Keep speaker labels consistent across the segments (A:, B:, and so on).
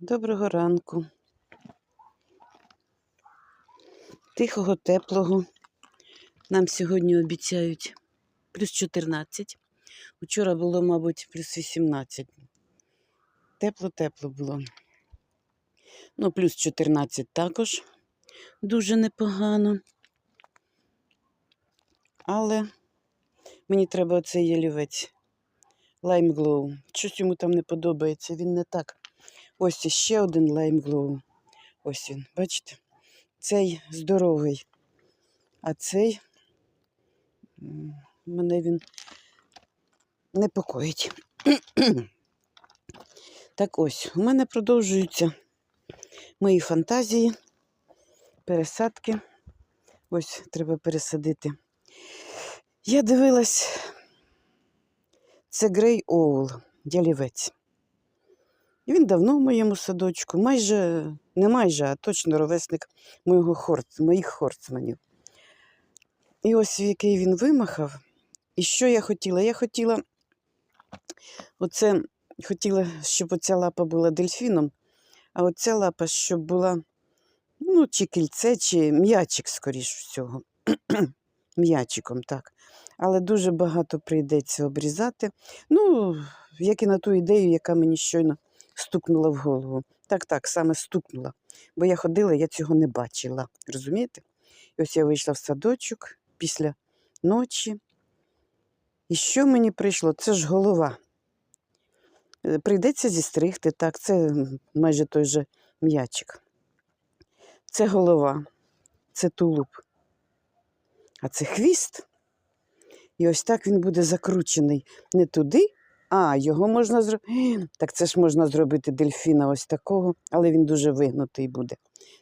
A: Доброго ранку. Тихого, теплого. Нам сьогодні обіцяють плюс 14. Учора було, мабуть, плюс 18. Тепло-тепло було. Ну, плюс 14 також дуже непогано. Але мені треба оцей ялівець. Lime Glow. Щось йому там не подобається. Він не так. Ось ще один Glow. Ось він, бачите? Цей здоровий. А цей мене він непокоїть. так ось, у мене продовжуються мої фантазії, пересадки. Ось треба пересадити. Я дивилась, це Грей Оул, дялівець. Він давно в моєму садочку, майже, не майже, а точно ровесник моєго хорц, моїх хорцманів. І ось який він вимахав. І що я хотіла? Я хотіла, оце, хотіла, щоб оця лапа була дельфіном, а оця лапа, щоб була, ну, чи кільце, чи м'ячик, скоріш всього. М'ячиком, так. Але дуже багато прийдеться обрізати. Ну, як і на ту ідею, яка мені щойно стукнула в голову. Так, так, саме стукнула. Бо я ходила, я цього не бачила. Розумієте? І ось я вийшла в садочок після ночі. І що мені прийшло? Це ж голова. Е, Прийдеться зістригти, так, це майже той же м'ячик. Це голова, це тулуб, а це хвіст. І ось так він буде закручений не туди, а його можна зробити. Так це ж можна зробити дельфіна ось такого, але він дуже вигнутий буде.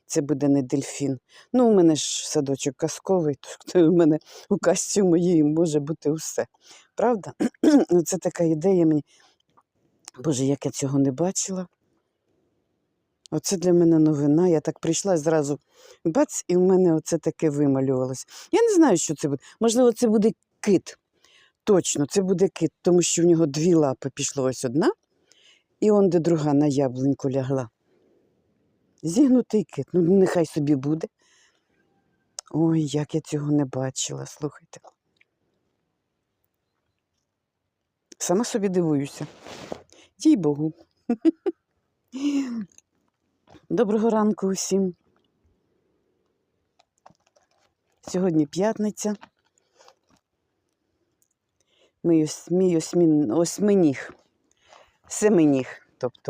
A: Це буде не дельфін. Ну, у мене ж садочок казковий, то у мене у казці моїй може бути усе. Правда? Ну, Це така ідея мені. Боже, як я цього не бачила. Оце для мене новина. Я так прийшла зразу бац, і в мене оце таке вималювалось. Я не знаю, що це буде. Можливо, це буде кит. Точно, це буде кит, тому що в нього дві лапи пішло ось одна, і он де друга на яблуньку лягла. Зігнутий кит. Ну, нехай собі буде. Ой, як я цього не бачила, слухайте. Сама собі дивуюся. Дій Богу. Доброго ранку усім. Сьогодні п'ятниця. Мій ос- мій осьмін, осьминіг, семеніг, тобто